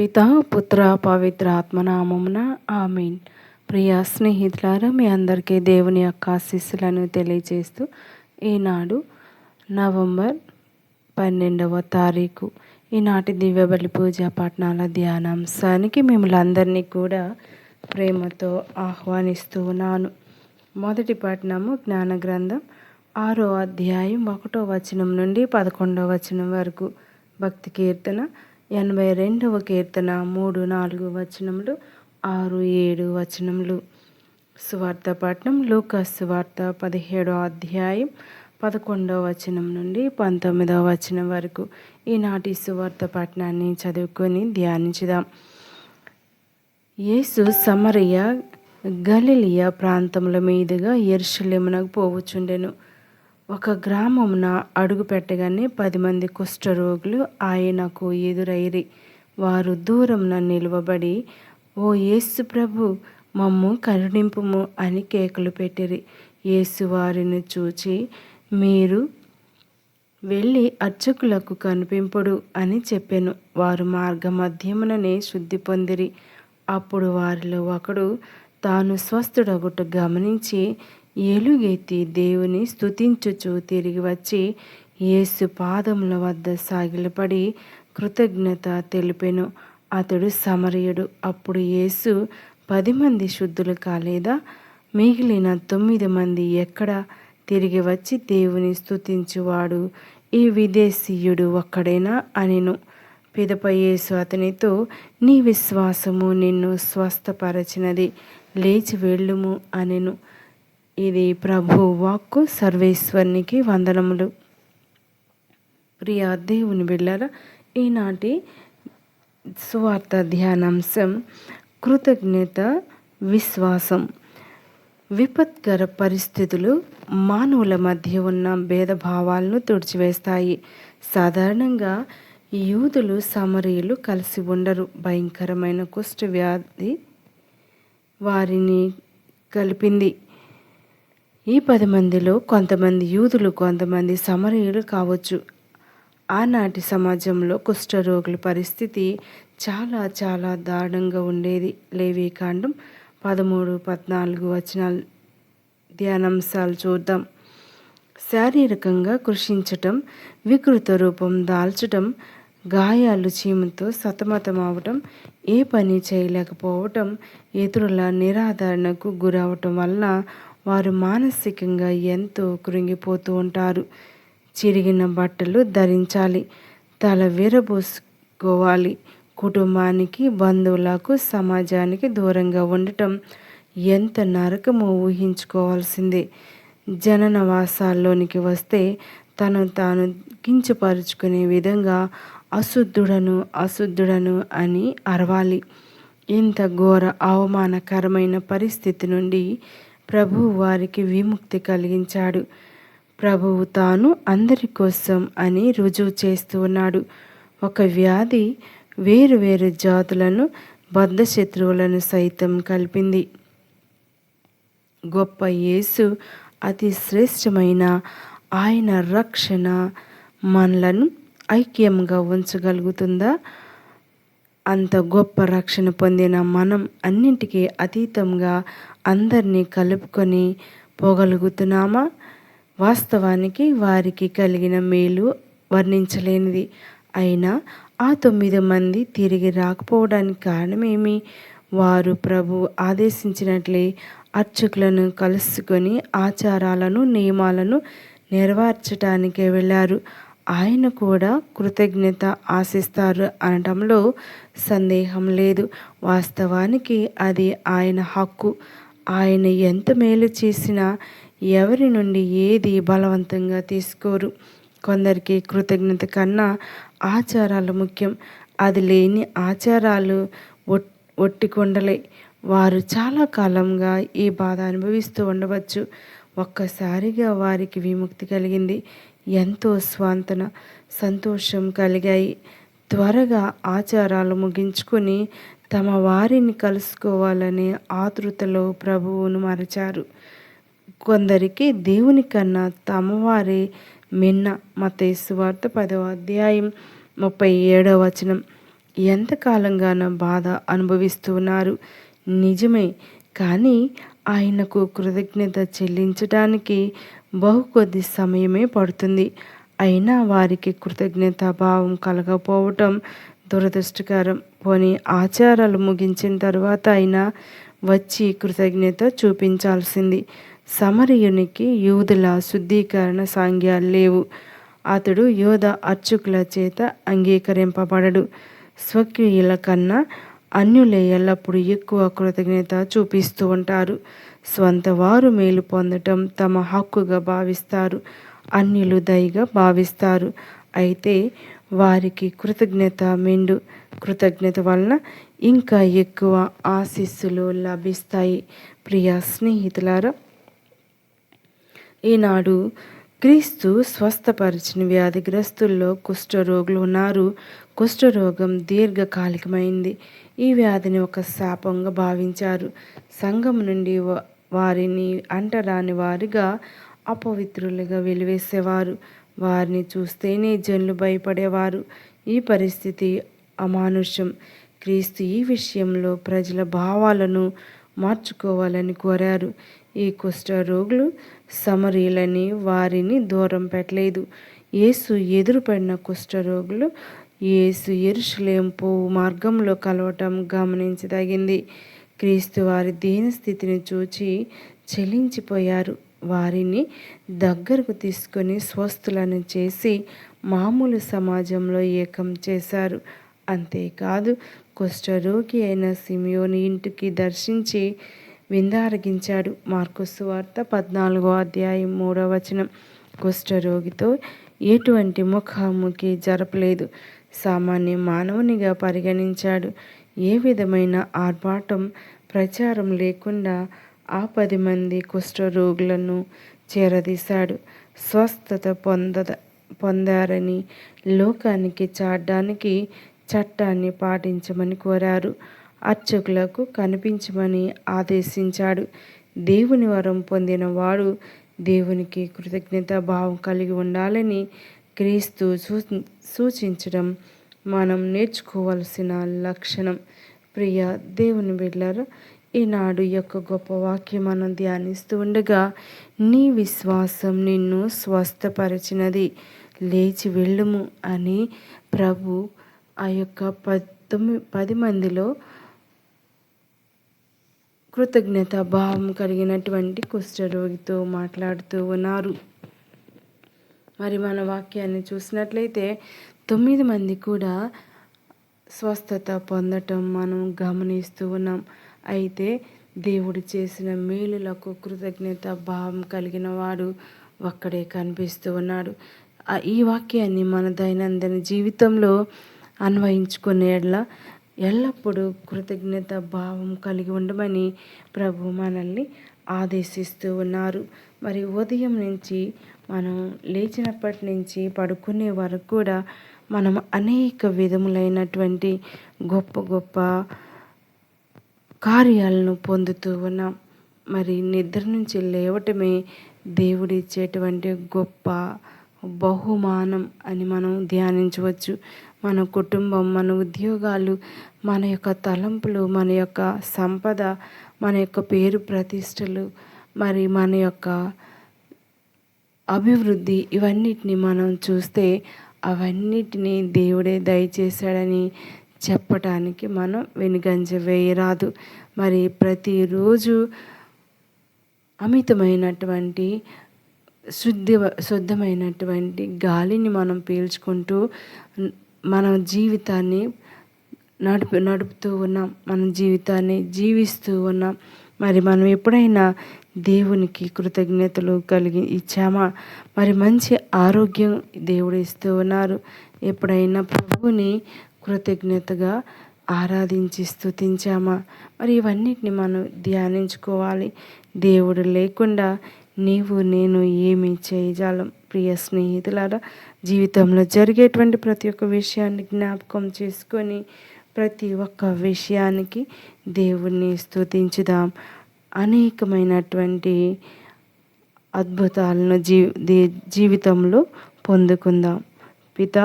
పిత పుత్ర పవిత్ర ఆత్మనామమున ఆమెన్. ప్రియ స్నేహితులారా మీ అందరికీ దేవుని యొక్క ఆశీస్సులను తెలియజేస్తూ ఈనాడు నవంబర్ పన్నెండవ తారీఖు ఈనాటి దివ్యబలి పూజ పట్టణాల ధ్యానాంశానికి మిమ్మల్ని అందరినీ కూడా ప్రేమతో ఆహ్వానిస్తూ ఉన్నాను. మొదటి పట్టణము జ్ఞాన గ్రంథం ఆరో అధ్యాయం ఒకటో వచనం నుండి పదకొండవ వచనం వరకు. భక్తి కీర్తన ఎనభై రెండవ కీర్తన మూడు నాలుగు వచనములు ఆరు ఏడు వచనములు. సువార్త పట్నం లూకస్ సువార్త పదిహేడో అధ్యాయం పదకొండవ వచనం నుండి పంతొమ్మిదవ వచనం వరకు. ఈనాటి సువార్త పట్టణాన్ని చదువుకొని ధ్యానించుదాం. యేసు సమరయ్య గలిలియా ప్రాంతముల మీదుగా ఎరుషలేమునకు పోవచ్చుండెను ఒక గ్రామమున అడుగు పెట్టగానే పది మంది కుష్ఠరోగులు ఆయనకు ఎదురైరి. వారు దూరంన నిలువబడి ఓ యేసు ప్రభు మమ్ము కరుణింపుము అని కేకలు పెట్టిరి. యేసు వారిని చూచి మీరు వెళ్ళి అర్చకులకు కనిపింపుడు అని చెప్పాను. వారు మార్గ మధ్యముననే శుద్ధి పొందిరి. అప్పుడు వారిలో ఒకడు తాను స్వస్థుడగుట గమనించి ఎలుగెత్తి దేవుని స్థుతించుచు తిరిగి వచ్చి యేసు పాదముల వద్ద సాగిలపడి కృతజ్ఞత తెలిపెను. అతడు సమరయుడు. అప్పుడు యేసు పది మంది శుద్ధులు కాలేదా? మిగిలిన తొమ్మిది మంది ఎక్కడ? తిరిగి వచ్చి దేవుని స్థుతించువాడు ఈ విదేశీయుడు ఒక్కడేనా అనిను. పిదప యేసు అతనితో నీ విశ్వాసము నిన్ను స్వస్థపరచినది. లేచి వెళ్ళుము అనెను. ఇది ప్రభు వాక్కు సర్వేశ్వరునికి వందనములు. ప్రియ దేవుని బిళ్ళారా ఈనాటి సువార్త ధ్యానాంశం కృతజ్ఞత విశ్వాసం. విపత్కర పరిస్థితులు మానవుల మధ్య ఉన్న భేదభావాలను తుడిచివేస్తాయి. సాధారణంగా యూదులు సమరీయులు కలిసి ఉండరు. భయంకరమైన కుష్ఠ వ్యాధి వారిని కలిపింది. ఈ పది మందిలో కొంతమంది యూదులు కొంతమంది సమరయులు కావచ్చు. ఆనాటి సమాజంలో కుష్ఠరోగుల పరిస్థితి చాలా చాలా దారుణంగా ఉండేది. లేవీకాండం పదమూడు పద్నాలుగు వచనాలు ధ్యానాంశాలు చూద్దాం. శారీరకంగా కృషించటం వికృత రూపం దాల్చటం గాయాలు చీమతో సతమతం అవటం ఏ పని చేయలేకపోవటం ఇతరుల నిరాదరణకు గురవటం వలన వారు మానసికంగా ఎంతో కృంగిపోతూ ఉంటారు. చిరిగిన బట్టలు ధరించాలి తల విరబోసుకోవాలి. కుటుంబానికి బంధువులకు సమాజానికి దూరంగా ఉండటం ఎంత నరకమో ఊహించుకోవాల్సిందే. జననవాసాల్లోనికి వస్తే తను తాను కించపరుచుకునే విధంగా అశుద్ధుడను అశుద్ధుడను అని అరవాలి. ఇంత ఘోర అవమానకరమైన పరిస్థితి నుండి ప్రభు వారికి విముక్తి కలిగించాడు. ప్రభువు తాను అందరి కోసం అని రుజువు చేస్తూ ఉన్నాడు. ఒక వ్యాధి వేరు వేరు జాతులను బద్ధ శత్రువులను సైతం కలిపింది. గొప్ప యేసు అతి శ్రేష్టమైన ఆయన రక్షణ మనలను ఐక్యంగా ఉంచగలుగుతుందా? అంత గొప్ప రక్షణ పొందిన మనం అన్నింటికీ అతీతంగా అందరినీ కలుపుకొని పోగలుగుతున్నామా? వాస్తవానికి వారికి కలిగిన మేలు వర్ణించలేనిది. అయినా ఆ తొమ్మిది మంది తిరిగి రాకపోవడానికి కారణమేమి? వారు ప్రభు ఆదేశించినట్లే అర్చకులను కలుసుకొని ఆచారాలను నియమాలను నెరవేర్చటానికే వెళ్ళారు. ఆయన కూడా కృతజ్ఞత ఆశిస్తారు అనటంలో సందేహం లేదు. వాస్తవానికి అది ఆయన హక్కు. ఆయన ఎంత మేలు చేసినా ఎవరి నుండి ఏది బలవంతంగా తీసుకోరు. కొందరికి కృతజ్ఞత కన్నా ఆచారాలు ముఖ్యం. అది లేని ఆచారాలు ఒట్టి కొండలే. వారు చాలా కాలంగా ఈ బాధ అనుభవిస్తూ ఉండవచ్చు. ఒక్కసారిగా వారికి విముక్తి కలిగింది. ఎంతో స్వాంతన సంతోషం కలిగాయి. త్వరగా ఆచారాలు ముగించుకొని తమ వారిని కలుసుకోవాలనే ఆతృతలో ప్రభువును మరచారు. కొందరికి దేవుని కన్నా తమవారే మిన్న మతేసు వార్త పదవ అధ్యాయం ముప్పై ఏడవ వచనం. ఎంతకాలంగానో బాధ అనుభవిస్తున్నారు నిజమే కానీ ఆయనకు కృతజ్ఞత చెల్లించడానికి బహు కొద్ది సమయమే పడుతుంది. అయినా వారికి కృతజ్ఞత భావం కలగపోవటం దురదృష్టకరం. పోని ఆచారాలు ముగించిన తర్వాత అయినా వచ్చి కృతజ్ఞత చూపించాల్సింది. సమరయునికి యూదుల శుద్ధీకరణ సాంగ్యాలు లేవు. అతడు యోధ అర్చకుల చేత అంగీకరింపబడడు. స్వకీయుల కన్నా అన్యులే ఎల్లప్పుడూ ఎక్కువ కృతజ్ఞత చూపిస్తూ ఉంటారు. స్వంత వారు మేలు పొందటం తమ హక్కుగా భావిస్తారు. అన్యులు దయగా భావిస్తారు. అయితే వారికి కృతజ్ఞత మెండు కృతజ్ఞత వలన ఇంకా ఎక్కువ ఆశీస్సులు లభిస్తాయి. ప్రియ స్నేహితులారా ఈనాడు క్రీస్తు స్వస్థపరిచిన వ్యాధిగ్రస్తుల్లో కుష్ఠరోగులు ఉన్నారు. కుష్ఠరోగం దీర్ఘకాలికమైంది. ఈ వ్యాధిని ఒక శాపంగా భావించారు. సంఘం నుండి వారిని అంటరాని వారిగా అపవిత్రులుగా వెలివేసేవారు. వారిని చూస్తేనే జన్లు భయపడేవారు. ఈ పరిస్థితి అమానుష్యం. క్రీస్తు ఈ విషయంలో ప్రజల భావాలను మార్చుకోవాలని కోరారు. ఈ కుష్ఠరోగులు సమరీలని వారిని దూరం పెట్టలేదు. యేసు ఎదురుపడిన కుష్ఠరోగులు యేసు ఎరుషులేం పోవు మార్గంలో కలవటం గమనించదగింది. క్రీస్తు వారి దీనస్థితిని చూచి చెలించిపోయారు. వారిని దగ్గరకు తీసుకొని స్వస్థులను చేసి మామూలు సమాజంలో ఏకం చేశారు. అంతేకాదు కుష్ఠరోగి అయిన సిమియోని ఇంటికి దర్శించి విందారగించాడు. మార్కుసు వార్త పద్నాలుగో అధ్యాయం మూడవ వచనం. కుష్ఠరోగితో ఎటువంటి ముఖాముఖి జరపలేదు. సామాన్య మానవునిగా పరిగణించాడు. ఏ విధమైన ఆర్భాటం ప్రచారం లేకుండా ఆ పది మంది కుష్ఠరోగులను చేరదీశాడు. స్వస్థత పొందద పొందారని లోకానికి చాడడానికి చట్టాన్ని పాటించమని కోరారు. అర్చకులకు కనిపించమని ఆదేశించాడు. దేవుని వరం పొందిన వాడు దేవునికి కృతజ్ఞత భావం కలిగి ఉండాలని క్రీస్తు సూచించడం మనం నేర్చుకోవలసిన లక్షణం. ప్రియ దేవుని బిడ్డలారా ఈనాడు యొక్క గొప్ప వాక్యం మనం ధ్యానిస్తూ ఉండగా నీ విశ్వాసం నిన్ను స్వస్థపరిచినది. లేచి వెళ్ళుము అని ప్రభు ఆ యొక్క పంతొమ్మిది పది మందిలో కృతజ్ఞత భావం కలిగినటువంటి కుష్ఠరోగితో మాట్లాడుతూ ఉన్నారు. మరి మన వాక్యాన్ని చూసినట్లయితే తొమ్మిది మంది కూడా స్వస్థత పొందటం మనం గమనిస్తూ ఉన్నాం. అయితే దేవుడు చేసిన మేలులకు కృతజ్ఞత భావం కలిగిన వాడు ఒక్కడే కనిపిస్తూ ఉన్నాడు. ఈ వాక్యాన్ని మన దైనందిన జీవితంలో అన్వయించుకునేలా ఎల్లప్పుడూ కృతజ్ఞత భావం కలిగి ఉండమని ప్రభు మనల్ని ఆదేశిస్తూ ఉన్నారు. మరి ఉదయం నుంచి మనం లేచినప్పటి నుంచి పడుకునే వరకు కూడా మనం అనేక విధములైనటువంటి గొప్ప గొప్ప కార్యాలను పొందుతూ ఉన్నాం. మరి నిద్ర నుంచి లేవటమే దేవుడిచ్చేటువంటి గొప్ప బహుమానం అని మనం ధ్యానించవచ్చు. మన కుటుంబం మన ఉద్యోగాలు మన యొక్క తలంపులు మన యొక్క సంపద మన యొక్క పేరు ప్రతిష్టలు మరి మన యొక్క అభివృద్ధి ఇవన్నిటిని మనం చూస్తే అవన్నిటినీ దేవుడే దయచేశాడని చెప్పటానికి మనం వెనుగంజ వేయరాదు. మరి ప్రతిరోజు అమితమైనటువంటి శుద్ధి శుద్ధమైనటువంటి గాలిని మనం పీల్చుకుంటూ మన జీవితాన్ని నడుపు నడుపుతూ ఉన్నాం. మన జీవితాన్ని జీవిస్తూ ఉన్నాం. మరి మనం ఎప్పుడైనా దేవునికి కృతజ్ఞతలు కలిగి ఇచ్చామా? మరి మంచి ఆరోగ్యం దేవుడు ఇస్తూ ఉన్నారు. ఎప్పుడైనా ప్రభువుని కృతజ్ఞతగా ఆరాధించి స్థుతించామా మరి ఇవన్నిటిని మనం ధ్యానించుకోవాలి. దేవుడు లేకుండా నీవు నేను ఏమి చేయజాలం. ప్రియ స్నేహితులారా జీవితంలో జరిగేటువంటి ప్రతి ఒక్క విషయాన్ని జ్ఞాపకం చేసుకొని ప్రతి ఒక్క విషయానికి దేవుణ్ణి స్థుతించుదాం అనేకమైనటువంటి అద్భుతాలను జీ జీవితంలో పొందుకుందాం. పిత